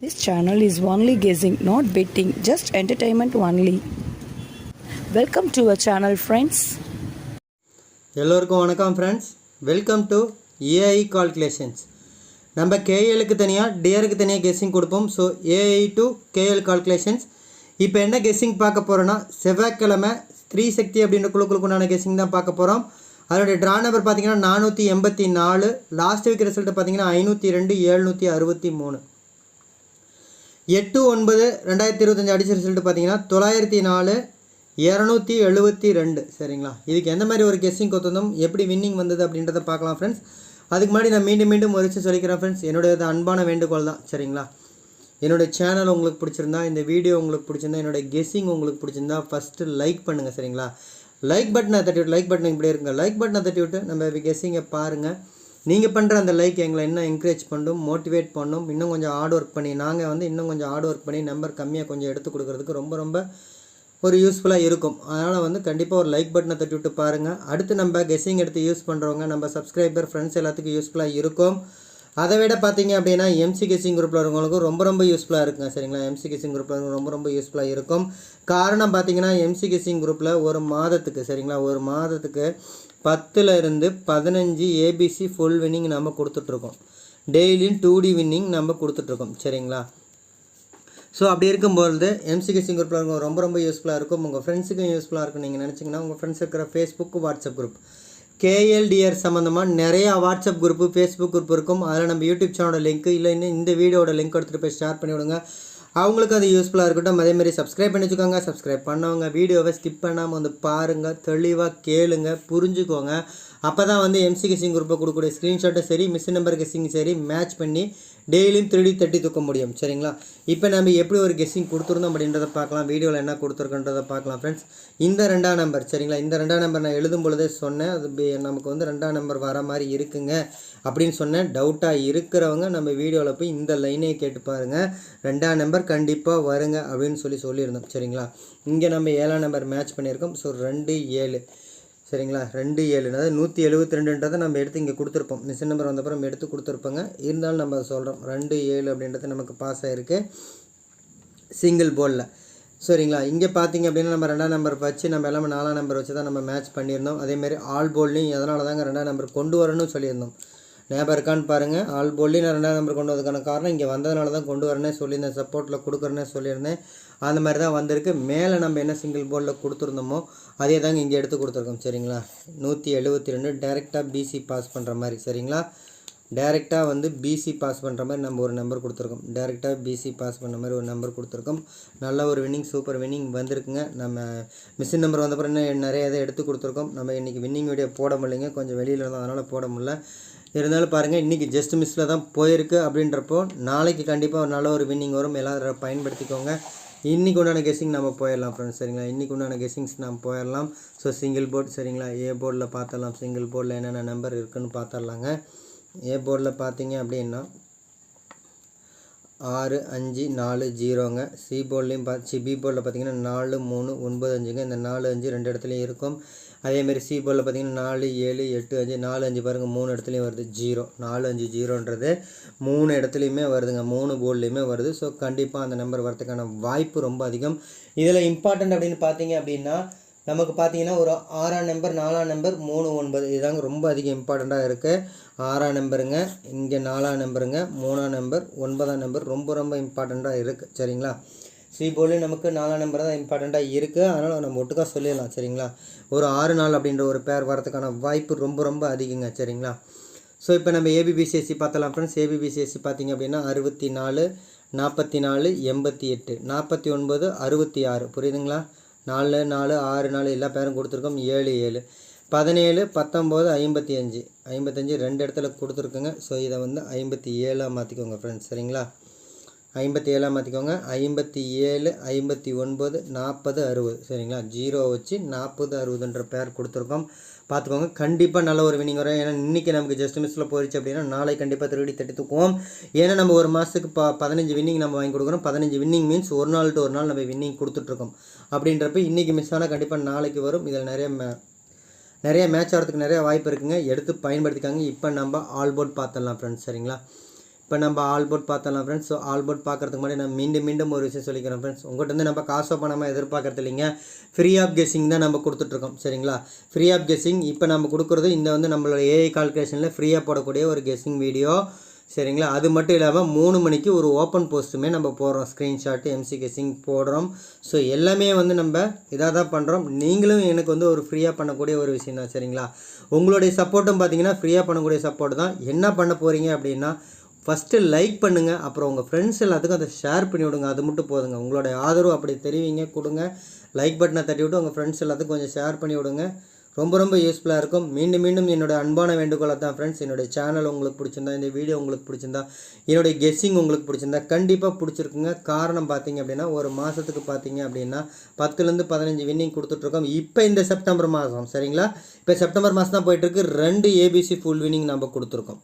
This channel is only guessing, not betting, just entertainment only. Welcome to our channel, friends. எல்லோருக்கும் வணக்கம் friends welcome to AI calculations நம்ம கேஎலுக்கு தனியாக டிஆருக்கு தனியாக கெஸ்ஸிங் கொடுப்போம். So AI to KL calculations இப்போ என்ன கெஸ்ஸிங் பார்க்க போகிறோன்னா செவ்வாய்க்கிழமை ஸ்திரீ சக்தி அப்படின்ற குழுக்களுக்குண்டான கெஸ்ஸிங் தான் பார்க்க போகிறோம் அதனுடைய ட்ரா நம்பர் பார்த்தீங்கன்னா நானூற்றி எண்பத்தி நாலு. லாஸ்ட் வீக் ரிசல்ட்டு பார்த்தீங்கன்னா ஐநூற்றி ரெண்டு ஏழ்நூற்றி அறுபத்தி மூணு. எட்டு ஒன்பது ரெண்டாயிரத்தி இருபத்தஞ்சி அடிச்ச ரிசல்ட் பார்த்தீங்கன்னா தொள்ளாயிரத்தி நாலு இரநூத்தி எழுபத்தி ரெண்டு. சரிங்களா? இதுக்கு எந்த மாதிரி ஒரு கெஸ்ஸிங் கொத்தந்தோம் எப்படி வின்னிங் வந்தது அப்படின்றத பார்க்கலாம் ஃப்ரெண்ட்ஸ் அதுக்கு முன்னாடி நான் மீண்டும் மீண்டும் முறைச்சு சொல்லிக்கிறேன் ஃப்ரெண்ட்ஸ் என்னுடைய அன்பான வேண்டுகோள் தான். சரிங்களா? என்னுடைய சேனல் உங்களுக்கு பிடிச்சிருந்தா இந்த வீடியோ உங்களுக்கு பிடிச்சிருந்தா என்னுடைய கெஸ்ஸிங் உங்களுக்கு பிடிச்சிருந்தா ஃபஸ்ட்டு லைக் பண்ணுங்கள் சரிங்களா? லைக் பட்டனை தட்டி விட்டு லைக் பட்டன் இப்படி இருக்குங்க லைக் பட்டனை தட்டி விட்டு நம்ம கெஸ்ஸிங்கை பாருங்கள் நீங்கள் பண்ணுற அந்த லைக் எங்களை இன்னும் என்கரேஜ் பண்ணும் மோட்டிவேட் பண்ணும். இன்னும் கொஞ்சம் ஹார்ட் ஒர்க் பண்ணி நாங்கள் வந்து இன்னும் கொஞ்சம் ஹார்ட் ஒர்க் பண்ணி நம்பர் கம்மியாக கொஞ்சம் எடுத்து கொடுக்கறதுக்கு ரொம்ப ரொம்ப ஒரு யூஸ்ஃபுல்லாக இருக்கும். அதனால் வந்து கண்டிப்பாக ஒரு லைக் பட்டனை தட்டி விட்டு பாருங்கள் அடுத்து நம்ம கெஸ்ஸிங் எடுத்து யூஸ் பண்ணுறவங்க நம்ம சப்ஸ்கிரைபர் ஃப்ரெண்ட்ஸ் எல்லாத்துக்கும் யூஸ்ஃபுல்லாக இருக்கும். அதை விட பார்த்தீங்க அப்படின்னா எம்சி கெஸ்ஸிங் குரூப்பில் இருக்கவங்களுக்கும் ரொம்ப ரொம்ப யூஸ்ஃபுல்லாக இருக்குங்க சரிங்களா? எம்சி கெஸ்ஸிங் குரூப்பில் ரொம்ப ரொம்ப யூஸ்ஃபுல்லாக இருக்கும். காரணம் பார்த்தீங்கன்னா எம்சி கெஸ்ஸிங் குரூப்பில் ஒரு மாதத்துக்கு சரிங்களா? ஒரு மாதத்துக்கு பத்தில் இருந்து பதினஞ்சு ஏபிசி ஃபுல் வின்னிங் நம்ம கொடுத்துட்ருக்கோம். டெய்லியும் டூ டி வின்னிங் நம்ம கொடுத்துட்ருக்கோம். சரிங்களா? ஸோ அப்படி இருக்கும்பொழுது எம்சிகே குரூப்பில் இருக்கும் ரொம்ப ரொம்ப யூஸ்ஃபுல்லாக இருக்கும். உங்கள் ஃப்ரெண்ட்ஸுக்கும் யூஸ்ஃபுல்லாக இருக்கும் நீங்கள் நினச்சிங்கன்னா உங்கள் ஃப்ரெண்ட்ஸ் இருக்கிற ஃபேஸ்புக் வாட்ஸ்அப் குரூப் கேஎல்டிஆர் சம்மந்தமாக நிறையா வாட்ஸ்அப் குரூப்பு ஃபேஸ்புக் குரூப் இருக்கும். அதில் நம்ம யூடியூப் சேனலோட லிங்க் இல்லை இன்னும் இந்த வீடியோட லிங்க் எடுத்துகிட்டு போய் ஷேர் பண்ணி விடுங்க அவங்களுக்கு அது யூஸ்ஃபுல்லாக இருக்கட்டும். அதேமாதிரி சப்ஸ்கிரைப் பண்ணி வச்சுக்கோங்க. சப்ஸ்கிரைப் பண்ணவங்க வீடியோவை ஸ்கிப் பண்ணாமல் வந்து பாருங்கள் தெளிவாக கேளுங்க. புரிஞ்சுக்கோங்க. அப்போ தான் வந்து எம்சி சிங் குரூப்பை கொடுக்கக்கூடிய ஸ்க்ரீன்ஷாட்டும் சரி மிஸ் நம்பர் கெஸிங் சரி மேட்ச் பண்ணி டெய்லியும் த்ரீ தட்டி தூக்க முடியும் சரிங்களா? இப்போ நம்ம எப்படி ஒரு கெஸ்ஸிங் கொடுத்துருந்தோம் அப்படின்றத பார்க்கலாம். வீடியோவில் என்ன கொடுத்துருக்குன்றதை பார்க்கலாம் ஃப்ரெண்ட்ஸ் இந்த ரெண்டாம் நம்பர் சரிங்களா? இந்த ரெண்டாம் நம்பர் நான் எழுதும் பொழுதே சொன்னேன். அது நமக்கு வந்து ரெண்டாம் நம்பர் வர மாதிரி இருக்குங்க. அப்படின்னு சொன்னேன். டவுட்டாக இருக்கிறவங்க நம்ம வீடியோவில் போய் இந்த லைனே கேட்டு பாருங்கள் ரெண்டாம் நம்பர் கண்டிப்பாக வருங்க அப்படின்னு சொல்லி சொல்லியிருந்தோம் சரிங்களா? இங்கே நம்ம ஏழாம் நம்பர் மேட்ச் பண்ணியிருக்கோம். ஸோ ரெண்டு ஏழு. சரிங்களா? ரெண்டு ஏழு. அதாவது நூற்றி எழுபத்தி ரெண்டுன்றதை நம்ம எடுத்து இங்கே கொடுத்துருப்போம். மிஷின் நம்பர் வந்தப்புறம் எடுத்து கொடுத்துருப்போங்க. இருந்தாலும் நம்ம சொல்கிறோம் ரெண்டு ஏழு அப்படின்றது நமக்கு பாஸ் ஆகிருக்கு சிங்கிள் போலில் சரிங்களா? இங்கே பார்த்தீங்க அப்படின்னா நம்ம ரெண்டாம் நம்பர் வச்சு நம்ம எல்லாமே நாலாம் நம்பர் வச்சு தான் நம்ம மேட்ச் பண்ணியிருந்தோம். அதேமாரி ஆல் போல்லையும் எதனால தாங்க ரெண்டாம் நம்பர் கொண்டு வரணும்னு சொல்லியிருந்தோம். ஞாபகம் இருக்கான்னு பாருங்கள் ஆல் போல்லையும் நான் ரெண்டாவது நம்பர் கொண்டு வரதுக்கான காரணம் இங்கே வந்ததுனால தான் கொண்டு வரேன்னே சொல்லியிருந்தேன். சப்போர்ட்டில் கொடுக்குறேனே சொல்லியிருந்தேன். அந்த மாதிரி தான் வந்திருக்கு. மேலே நம்ம என்ன சிங்கிள் போர்டில் கொடுத்துருந்தோமோ அதே தாங்க இங்கே எடுத்து கொடுத்துருக்கோம். சரிங்களா? நூற்றி எழுபத்தி ரெண்டு டேரெக்டாக பிசி பாஸ் பண்ணுற மாதிரி. சரிங்களா? டேரெக்டாக வந்து பிசி பாஸ் பண்ணுற மாதிரி நம்ம ஒரு நம்பர் கொடுத்துருக்கோம். டேரெக்டாக பிசி பாஸ் பண்ண மாதிரி ஒரு நம்பர் கொடுத்துருக்கோம். நல்ல ஒரு வின்னிங் சூப்பர் வின்னிங் வந்திருக்குங்க. நம்ம மிஷின் நம்பர் வந்தப்பறம் இன்னும் நிறைய இதை எடுத்து கொடுத்துருக்கோம். நம்ம இன்றைக்கி வின்னிங் வீடியோ போட முடியலைங்க. கொஞ்சம் வெளியில் இருந்தோம். அதனால் போட முடியல. இருந்தாலும் பாருங்கள் இன்றைக்கி ஜஸ்ட் மிஸ்ஸில் தான் போயிருக்கு அப்படின்றப்போ நாளைக்கு கண்டிப்பாக ஒரு நல்ல ஒரு வின்னிங் வரும். எல்லாரும் பயன்படுத்திக்கோங்க. இன்றைக்கி உண்டான கெஸ்ஸிங் நம்ம போயிடலாம் ஃப்ரெண்ட்ஸ் சரிங்களா? இன்றைக்கி உண்டான கெஸ்ஸிங்ஸ் நம்ம போயிடலாம். ஸோ சிங்கிள் போர்டு சரிங்களா? ஏ போர்டில் பார்த்துடலாம். சிங்கிள் போர்டில் என்னென்ன நம்பர் இருக்குன்னு பார்த்துடலாங்க. ஏ போர்டில் பார்த்தீங்க அப்படின்னா ஆறு அஞ்சு நாலு ஜீரோங்க. சி போர்ட்லேயும் பார்த்து சி பி போர்டில் பார்த்தீங்கன்னா நாலு மூணு ஒன்பது அஞ்சுங்க. இந்த நாலு அஞ்சு ரெண்டு இடத்துலையும் இருக்கும். அதேமாரி சி போர்டில் பார்த்தீங்கன்னா நாலு ஏழு எட்டு அஞ்சு நாலு அஞ்சு பாருங்கள் மூணு இடத்துலையும் வருது ஜீரோ. நாலு அஞ்சு ஜீரோன்றது மூணு இடத்துலையுமே வருதுங்க. மூணு போர்ட்லேயுமே வருது. ஸோ கண்டிப்பாக அந்த நம்பர் வரதுக்கான வாய்ப்பு ரொம்ப அதிகம். இதில் இம்பார்ட்டண்ட் அப்படின்னு பார்த்தீங்க அப்படின்னா நமக்கு பார்த்தீங்கன்னா ஒரு ஆறாம் நம்பர் நாலாம் நம்பர் மூணு ஒன்பது இதுதாங்க ரொம்ப அதிகம் இம்பார்ட்டண்ட்டாக இருக்குது ஆறாம் நம்பருங்க இங்கே நாலாம் நம்பருங்க மூணாம் நம்பர் ஒன்பதாம் நம்பர் ரொம்ப ரொம்ப இம்பார்ட்டண்ட்டாக இருக்குது சரிங்களா? ஸ்ரீ போர்ட்லேயும் நமக்கு நாலாம் நம்பர் தான் இம்பார்ட்டண்ட்டாக இருக்குது அதனால் நம்ம ஒட்டுக்காக சொல்லிடலாம் சரிங்களா? ஒரு ஆறு நாள் அப்படின்ற ஒரு பேர் வரதுக்கான வாய்ப்பு ரொம்ப ரொம்ப அதிகங்க சரிங்களா? ஸோ இப்போ நம்ம ஏபிபிசிஎஸ்சி பார்த்தலாம் ஃப்ரெண்ட்ஸ் ஏபிபிசிஎஸ்சி பார்த்தீங்க அப்படின்னா அறுபத்தி நாலு நாற்பத்தி நாலு எண்பத்தி எட்டு. நாற்பத்தி ஒன்பது அறுபத்தி ஆறு. புரியுதுங்களா? நாலு நாலு ஆறு நாலு எல்லா பேரும் கொடுத்துருக்கோம். ஏழு ஏழு. பதினேழு பத்தொம்போது ஐம்பத்தி அஞ்சு. ஐம்பத்தஞ்சு ரெண்டு இடத்துல கொடுத்துருக்குங்க. ஸோ இதை வந்து ஐம்பத்தி ஏழாக மாற்றிக்கோங்க ஃப்ரெண்ட்ஸ் சரிங்களா? ஐம்பத்தி ஏழாக மாற்றிக்கோங்க ஐம்பத்தி ஏழு ஐம்பத்தி ஒன்பது நாற்பது அறுபது. சரிங்களா? ஜீரோ வச்சு நாற்பது அறுபதுன்ற பேர் கொடுத்துருக்கோம். பார்த்துக்கோங்க. கண்டிப்பாக நல்ல ஒரு வினிங் வரும். ஏன்னா இன்றைக்கி நமக்கு ஜஸ்ட் மிஸ்ஸில் போயிடுச்சு அப்படின்னா நாளை கண்டிப்பாக திருடி தட்டித்துக்குவோம் ஏன்னா நம்ம ஒரு மாதத்துக்கு ப பதினஞ்சு வின்னிங் நம்ம வாங்கி கொடுக்குறோம். பதினஞ்சு வின்னிங் மீன்ஸ் ஒரு நாள் டு ஒரு நாள் நம்ம வின்னிங் கொடுத்துட்ருக்கோம். அப்படின்றப்ப இன்றைக்கி மிஸ் ஆனால் கண்டிப்பாக நாளைக்கு வரும். இதில் நிறைய மே நிறைய மேட்ச் ஆகிறதுக்கு நிறைய வாய்ப்பு இருக்குங்க. எடுத்து பயன்படுத்திக்காங்க. இப்போ நம்ம ஆல் போர்ட் பார்த்துடலாம் ஃப்ரெண்ட்ஸ் சரிங்களா? இப்போ நம்ம ஆல்போர்ட் பார்த்தலாம் ஃப்ரெண்ட்ஸ் ஸோ ஆல்போர்ட் பார்க்குறதுக்கு முன்னாடி நான் மீண்டும் மீண்டும் ஒரு விஷயம் சொல்லிக்கிறேன் ஃப்ரெண்ட்ஸ் உங்கள்கிட்ட வந்து நம்ம காசோ பணமாக எதிர்பார்க்கறது இல்லைங்க. ஃப்ரீ ஆஃப் கெஸ்ஸிங் தான் நம்ம கொடுத்துட்ருக்கோம் சரிங்களா? ஃப்ரீ ஆஃப் கெஸ்ஸிங் இப்போ நம்ம கொடுக்குறது இந்த வந்து நம்மளோட ஏஐ கால்குலேஷனில் ஃப்ரீயாக போடக்கூடிய ஒரு கெஸ்ஸிங் வீடியோ சரிங்களா? அது மட்டும் இல்லாமல் மூணு மணிக்கு ஒரு ஓப்பன் போஸ்ட்டுமே நம்ம போடுறோம் ஸ்க்ரீன்ஷாட்டு எம்சி கெஸ்ஸிங் போடுறோம். ஸோ எல்லாமே வந்து நம்ம இதாக தான் பண்ணுறோம் நீங்களும் எனக்கு வந்து ஒரு ஃப்ரீயாக பண்ணக்கூடிய ஒரு விஷயம் தான் சரிங்களா? உங்களுடைய சப்போர்ட்டும் பார்த்தீங்கன்னா ஃப்ரீயாக பண்ணக்கூடிய சப்போர்ட் தான். என்ன பண்ண போகிறீங்க அப்படின்னா ஃபஸ்ட்டு லைக் பண்ணுங்கள் அப்புறம் உங்கள் ஃப்ரெண்ட்ஸ் எல்லாத்துக்கும் அதை ஷேர் பண்ணி விடுங்க. அது மட்டும் போதுங்க. உங்களுடைய ஆதரவு அப்படி தெரிவிங்க கொடுங்க. லைக் பட்டனை தட்டி விட்டு உங்கள் ஃப்ரெண்ட்ஸ் எல்லாத்துக்கும் கொஞ்சம் ஷேர் பண்ணி விடுங்க. ரொம்ப ரொம்ப யூஸ்ஃபுல்லாக இருக்கும். மீண்டும் மீண்டும் என்னோட அன்பான வேண்டுகோளை தான் ஃப்ரெண்ட்ஸ் என்னுடைய சேனல் உங்களுக்கு பிடிச்சிருந்தா இந்த வீடியோ உங்களுக்கு பிடிச்சிருந்தா என்னுடைய கெஸ்ஸிங் உங்களுக்கு பிடிச்சிருந்தா கண்டிப்பாக பிடிச்சிருக்குங்க. காரணம் பார்த்தீங்க அப்படின்னா ஒரு மாதத்துக்கு பார்த்தீங்க அப்படின்னா பத்துலேருந்து பதினஞ்சு வின்னிங் கொடுத்துட்ருக்கோம். இப்போ இந்த செப்டம்பர் மாதம் சரிங்களா? இப்போ செப்டம்பர் மாதம் தான் போயிட்டுருக்கு. ரெண்டு ஏபிசி ஃபுல் வின்னிங் நம்ம கொடுத்துருக்கோம்.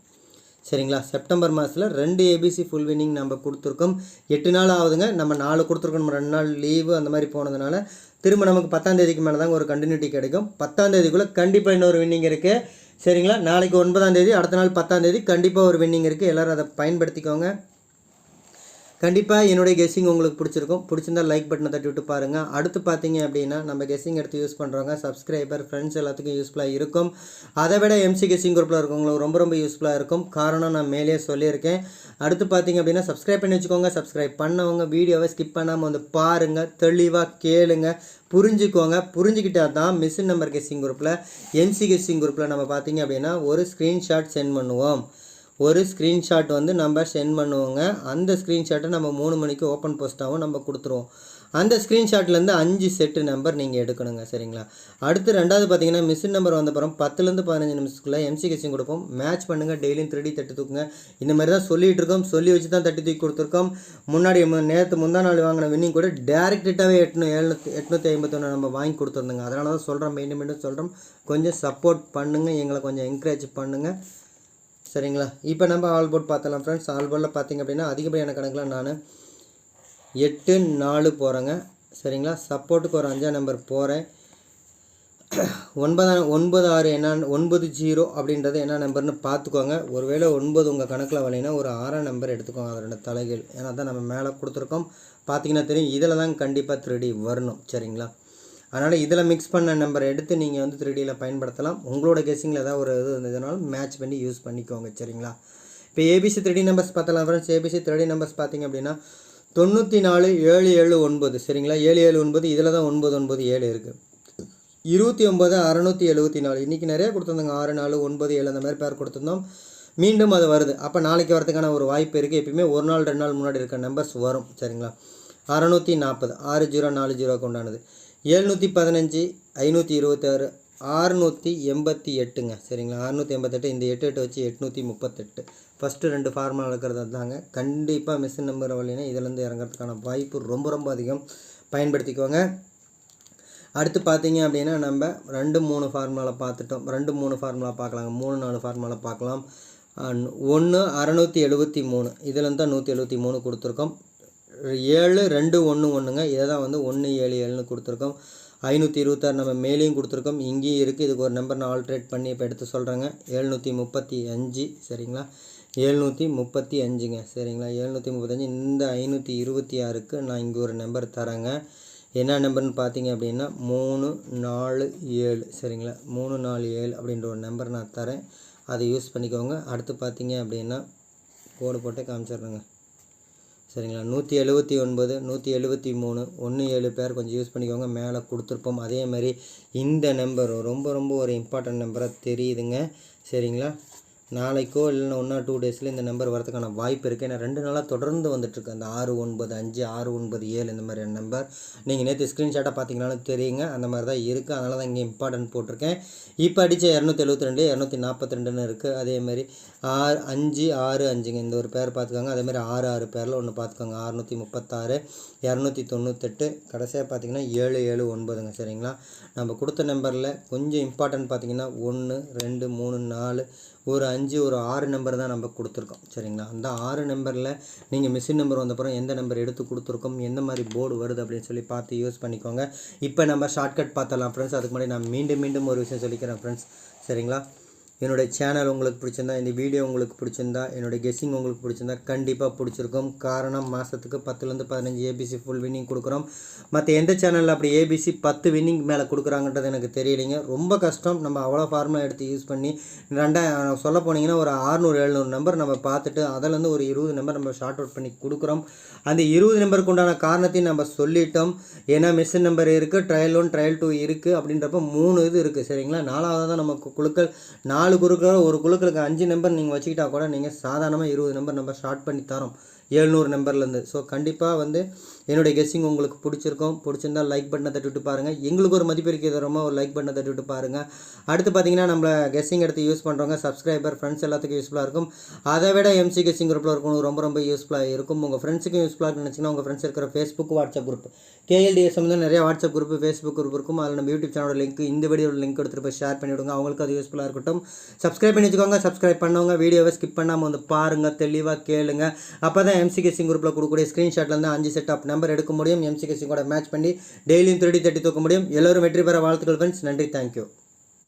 சரிங்களா? செப்டம்பர் மாதத்தில் ரெண்டு ஏபிசி ஃபுல் வின்னிங் நம்ம கொடுத்துருக்கோம். எட்டு நாள் ஆகுதுங்க. நம்ம நாலு கொடுத்துருக்கோம். நம்ம ரெண்டு நாள் லீவு அந்த மாதிரி போனதுனால திரும்ப நமக்கு பத்தாம் தேதிக்கு மேலே தாங்க ஒரு கண்டினியூட்டி கிடைக்கும். பத்தாம் தேதிக்குள்ளே கண்டிப்பாக இன்னொரு வின்னிங் இருக்குது சரிங்களா? நாளைக்கு ஒன்பதாம் தேதி அடுத்த நாள் பத்தாம் தேதி கண்டிப்பாக ஒரு வின்னிங் இருக்குது எல்லோரும் அதை பயன்படுத்திக்கோங்க. கண்டிப்பாக என்னுடைய கெஸ்ஸிங் உங்களுக்கு பிடிச்சிருக்கும். பிடிச்சிருந்தா லைக் பட்டனை தட்டி விட்டு பாருங்கள் அடுத்து பார்த்தீங்க அப்படின்னா நம்ம கெஸ்ஸிங் எடுத்து யூஸ் பண்ணுறவங்க சப்ஸ்கிரைபர் ஃப்ரெண்ட்ஸ் எல்லாத்துக்கும் யூஸ்ஃபுல்லாக இருக்கும். அதை விட எம்சி கெஸ்ஸிங் குரூப்பில் இருக்கவங்களுக்கு ரொம்ப ரொம்ப யூஸ்ஃபுல்லாக இருக்கும். காரணம் நான் மேலே சொல்லியிருக்கேன். அடுத்து பார்த்தீங்க அப்படின்னா சப்ஸ்கிரைப் பண்ணி வச்சுக்கோங்க. சப்ஸ்கிரைப் பண்ணவங்க வீடியோவை ஸ்கிப் பண்ணாமல் வந்து பாருங்கள் தெளிவாக கேளுங்க. புரிஞ்சுக்கோங்க. புரிஞ்சுக்கிட்டா தான் மிஷின் நம்பர் கெஸ்ஸிங் குரூப்பில் எம்சி கெஸ்ஸிங் குரூப்பில் நம்ம பார்த்தீங்க அப்படின்னா ஒரு ஸ்க்ரீன்ஷாட் சென்ட் பண்ணுவோம். ஒரு ஸ்க்ரீன்ஷாட் வந்து நம்ம சென்ட் பண்ணுவோங்க. அந்த ஸ்க்ரீன்ஷாட்டை நம்ம மூணு மணிக்கு ஓப்பன் போஸ்ட்டாகவும் நம்ம கொடுத்துருவோம். அந்த ஸ்க்ரீன்ஷாட்லேருந்து அஞ்சு செட்டு நம்பர் நீங்கள் எடுக்கணுங்க சரிங்களா? அடுத்து ரெண்டாவது பார்த்தீங்கன்னா மிஷின் நம்பர் வந்த அப்புறம் பத்துலேருந்து பதினஞ்சு நிமிஷத்துக்குள்ளே எம்சி கட்சியும் கொடுப்போம். மேட்ச் பண்ணுங்கள் டெய்லியும் த்ரீ தட்டி தூக்குங்க. இந்த மாதிரி தான் சொல்லிகிட்டு இருக்கோம். சொல்லி வச்சு தான் தட்டி தூக்கி கொடுத்துருக்கோம். முன்னாடி நேற்று முந்தா நாள் வாங்கின வின்னிங் கூட டேரக்ட் எட்நூ எழுநூத்தி எட்நூற்றி ஐம்பத்தொன்று நம்ம வாங்கி கொடுத்துருந்தோங்க. அதனால தான் சொல்கிறோம் மீண்டும் மீண்டும் சொல்கிறோம் கொஞ்சம் சப்போர்ட் பண்ணுங்கள் எங்களை கொஞ்சம் என்கரேஜ் பண்ணுங்கள் சரிங்களா? இப்போ நம்ம ஆல் போர்ட் பார்த்தலாம் ஃப்ரெண்ட்ஸ் ஆல் போர்டில் பார்த்தீங்க அப்படின்னா அதிகப்படியான கணக்கில் நான் எட்டு நாலு போகிறேங்க சரிங்களா? சப்போர்ட்டுக்கு ஒரு அஞ்சாம் நம்பர் போகிறேன் ஒன்பதாம் ஒன்பது ஆறு என்ன ஒன்பது ஜீரோ அப்படின்றது என்ன நம்பர்னு பார்த்துக்கோங்க. ஒருவேளை ஒன்பது உங்கள் கணக்கில் வரலைன்னா ஒரு ஆறாம் நம்பர் எடுத்துக்கோங்க. அதோட தலைகள் ஏன்னா தான் நம்ம மேலே கொடுத்துருக்கோம். பார்த்தீங்கன்னா தெரியும். இதில் தான் கண்டிப்பாக த்ரீ வரணும். சரிங்களா? அதனால் இதில் மிக்ஸ் பண்ண நம்பர் எடுத்து நீங்கள் வந்து த்ரீடியில் பயன்படுத்தலாம். உங்களோட கெஸ்ஸிங்கில் ஏதாவது ஒரு இது இருந்ததுனாலும் மேட்ச் பண்ணி யூஸ் பண்ணிக்கோங்க சரிங்களா? இப்போ ஏபிசி த்ரீடி நம்பர்ஸ் பார்த்தலாம் friends ABC three D numbers பார்த்தீங்க அப்படின்னா தொண்ணூற்றி நாலு ஏழு ஏழு ஒன்பது சரிங்களா? ஏழு ஏழு ஒன்பது இதில் தான் ஒன்பது ஒன்பது ஏழு இருக்குது இருபத்தி ஒம்பது அறநூற்றி எழுபத்தி நாலு இன்றைக்கி நிறைய கொடுத்துருந்தாங்க. ஆறு நாலு ஒன்பது ஏழு அந்த மாதிரி பேர் கொடுத்துருந்தோம். மீண்டும் அது வருது. அப்போ நாளைக்கு வரதுக்கான ஒரு வாய்ப்பு இருக்குது எப்பயுமே ஒரு நாள் ரெண்டு நாள் முன்னாடி இருக்க நம்பர்ஸ் வரும் சரிங்களா? அறநூற்றி நாற்பது ஆறு ஜீரோ நாலு ஜீரோக்கு உண்டானது. எழுநூற்றி பதினஞ்சு ஐநூற்றி இருபத்தாறு ஆறுநூற்றி எண்பத்தி எட்டுங்க. சரிங்களா? அறுநூற்றி எண்பத்தெட்டு இந்த எட்டு எட்டு வச்சு எட்நூற்றி முப்பத்தெட்டு. ஃபஸ்ட்டு ரெண்டு ஃபார்முலா இருக்கிறது தாங்க கண்டிப்பாக மிஷின் நம்பர் வழினா இதிலேருந்து இறங்குறதுக்கான வாய்ப்பு ரொம்ப ரொம்ப அதிகம். பயன்படுத்திக்கோங்க. அடுத்து பார்த்தீங்க அப்படின்னா நம்ம ரெண்டு மூணு ஃபார்முலாவில் பார்த்துட்டோம். ரெண்டு மூணு ஃபார்முலா பார்க்கலாங்க. மூணு நாலு ஃபார்முலா பார்க்கலாம். ஒன்று அறநூற்றி எழுபத்தி மூணு. இதுலேருந்து தான் நூற்றி எழுபத்தி மூணு கொடுத்துருக்கோம். ஏழு ரெண்டு ஒன்று ஒன்றுங்க இதை தான் வந்து ஒன்று ஏழு ஏழுன்னு கொடுத்துருக்கோம். ஐநூற்றி இருபத்தாறு நம்ம மேலேயும் கொடுத்துருக்கோம். இங்கேயும் இருக்குது இதுக்கு ஒரு நம்பர் நான் ஆல்ட்ரேட் பண்ணி இப்போ எடுத்து சொல்கிறேங்க எழுநூற்றி முப்பத்தி அஞ்சு சரிங்களா? எழுநூற்றி முப்பத்தி அஞ்சுங்க சரிங்களா? எழுநூற்றி முப்பத்தஞ்சு இந்த ஐநூற்றி இருபத்தி ஆறுக்கு நான் இங்கே ஒரு நம்பர் தரேங்க. என்ன நம்பர்னு பார்த்தீங்க அப்படின்னா மூணு நாலு ஏழு சரிங்களா? மூணு நாலு ஏழு அப்படின்ற ஒரு நம்பர் நான் தரேன். அதை யூஸ் பண்ணிக்கோங்க. அடுத்து பார்த்தீங்க அப்படின்னா கோடு போட்டு காமிச்சிடுறேங்க சரிங்களா? நூற்றி எழுபத்தி ஒன்பது நூற்றி எழுபத்தி மூணு ஒன்று ஏழு பேர் கொஞ்சம் யூஸ் பண்ணிக்கோங்க. மேலே கொடுத்துருப்போம். அதே மாதிரி இந்த நம்பர் ரொம்ப ரொம்ப ஒரு இம்பார்ட்டன்ட் நம்பராக தெரியுதுங்க. சரிங்களா? நாளைக்கோ இல்லைன்னா ஒன் டூ டேஸில் இந்த நம்பர் வரதுக்கான வாய்ப்பு இருக்குது ஏன்னா ரெண்டு நாளாக தொடர்ந்து வந்துட்டுருக்கு. அந்த ஆறு ஒன்பது அஞ்சு ஆறு ஒன்பது ஏழு இந்த மாதிரியான நம்பர் நீங்கள் நேற்று ஸ்க்ரீன்ஷாட்டாக பார்த்தீங்கனாலும் தெரியுங்க. அந்த மாதிரி தான் இருக்குது அதனால தான் இங்கே இம்பார்ட்டன்ட் போட்டிருக்கேன். இப்போ அடித்த இரநூத்தி எழுபத்தி ரெண்டு இரநூத்தி நாற்பத்தி ரெண்டுன்னு இருக்குது அதேமாதிரி ஆறு அஞ்சு ஆறு அஞ்சுங்க. இந்த ஒரு பேர் பார்த்துக்கோங்க அதேமாதிரி ஆறு ஆறு பேரில் ஒன்று பார்த்துக்கோங்க அறுநூற்றி முப்பத்தாறு இரநூத்தி தொண்ணூத்தெட்டு கடைசியாக பார்த்தீங்கன்னா ஏழு ஏழு ஒன்பதுங்க. சரிங்களா? நம்ம கொடுத்த நம்பரில் கொஞ்சம் இம்பார்ட்டன்ட் பார்த்தீங்கன்னா ஒன்று ரெண்டு மூணு நாலு ஒரு அஞ்சு ஒரு ஆறு நம்பர் தான் நம்ம கொடுத்துருக்கோம். சரிங்களா? அந்த ஆறு நம்பரில் நீங்கள் மிஷின் நம்பர் வந்தப்புறம் எந்த நம்பர் எடுத்து கொடுத்துருக்கோம் எந்த மாதிரி போர்டு வருது அப்படின்னு சொல்லி பார்த்து யூஸ் பண்ணிக்கோங்க. இப்போ நம்ம ஷார்ட்கட் பார்த்தலாம் ஃப்ரெண்ட்ஸ் அதுக்கு முன்னாடி நான் மீண்டும் மீண்டும் ஒரு விஷயம் சொல்லிக்கிறேன் ஃப்ரெண்ட்ஸ் சரிங்களா? என்னுடைய சேனல் உங்களுக்கு பிடிச்சிருந்தா இந்த வீடியோ உங்களுக்கு பிடிச்சிருந்தா என்னுடைய கெஸ்ஸிங் உங்களுக்கு பிடிச்சிருந்தா கண்டிப்பாக பிடிச்சிருக்கும். காரணம் மாதத்துக்கு பத்துலேருந்து பதினஞ்சு ஏபிசி ஃபுல் வின்னிங் கொடுக்குறோம். மற்ற எந்த சேனலில் அப்படி ஏபிசி பத்து வின்னிங் மேலே கொடுக்குறாங்கன்றது எனக்கு தெரியலைங்க. ரொம்ப கஷ்டம். நம்ம அவ்வளோ ஃபார்முலா எடுத்து யூஸ் பண்ணி ரெண்டாயிரம் சொல்ல போனீங்கன்னா ஒரு ஆறுநூறு எழுநூறு நம்பர் நம்ம பார்த்துட்டு அதிலேருந்து ஒரு இருபது நம்பர் நம்ம ஷார்ட் அவுட் பண்ணி கொடுக்குறோம். அந்த இருபது நம்பருக்கு உண்டான காரணத்தையும் நம்ம சொல்லிட்டோம். ஏன்னா மிஷின் நம்பர் இருக்குது ட்ரையல் ஒன் ட்ரையல் டூ இருக்குது அப்படின்றப்ப மூணு இது இருக்குது சரிங்களா? நாலாவது தான் நமக்கு குழுக்கள் நாலு குழுக்கள் ஒரு குழுக்களுக்கு அஞ்சு நம்பர் நீங்கள் வச்சுக்கிட்டா கூட நீங்கள் சாதாரணமாக இருபது நம்பர் நம்ம ஸ்டார்ட் பண்ணி தரோம். எழுநூறு நம்பர்லேருந்து ஸோ கண்டிப்பாக வந்து என்னுடைய கெஸ்ஸிங் உங்களுக்கு பிடிச்சிருக்கும் பிடிச்சிருந்தா லைக் பட்டனை தட்டிவிட்டு பாருங்கள் எங்களுக்கு ஒரு மதிப்பிற்கு தரமாக ஒரு லைக் பட்டனை தட்டிவிட்டு பாருங்கள் அடுத்து பார்த்தீங்கன்னா நம்ம கெஸ்ஸிங் எடுத்து யூஸ் பண்ணுறவங்க சப்ஸ்கிரைபர் ஃப்ரெண்ட்ஸ் எல்லாத்துக்கும் யூஸ்ஃபுல்லாக இருக்கும். அதை விட எம்சி கெஸ்ஸிங் குரூப்பில் இருக்கணும் ரொம்ப ரொம்ப யூஸ்ஃபுல்லாக இருக்கும். உங்கள் ஃப்ரெண்ட்ஸுக்கும் யூஸ்ஃபுல்லாக நினச்சிங்கன்னா உங்கள் ஃப்ரெண்ட்ஸ் இருக்கிற ஃபேஸ்புக் வாட்ஸ்அப் குரூப் கேஎல்டிஎஸ் வந்து நிறைய வாட்ஸ்அப் குரூப் ஃபேஸ்புக் குரூப் இருக்கும். அதில் நம்ம யூடியூப் சேனலோட லிங்க் இந்த வீடியோட லிங்க் எடுத்துகிட்டு போய் ஷேர் பண்ணிவிடுங்க. அவங்களுக்கு அது யூஸ்ஃபுல்லாக இருக்கட்டும். சப்ஸ்கிரைப் பண்ணி வச்சுக்கோங்க. சப்ஸ்கிரைப் பண்ணவங்க வீடியோவை ஸ்கிப் பண்ணாமல் வந்து பாருங்கள் தெளிவாக கேளுங்க. அப்போ தான் எம்சி கெஸ்ஸிங் குரூப்பில் கொடுக்கக்கூடிய ஸ்க்ரீன்ஷாட்லேருந்து அஞ்சு செட் அப்னா நம்பர் எடுக்க முடியும். எம்சி கூட மேட்ச் பண்ணி டெய்லியும் திருடி தட்டி தூக்க முடியும். எல்லோரும் வெற்றி பெற வாழ்த்துக்கள் ஃப்ரெண்ட்ஸ் நன்றி. தேங்க்யூ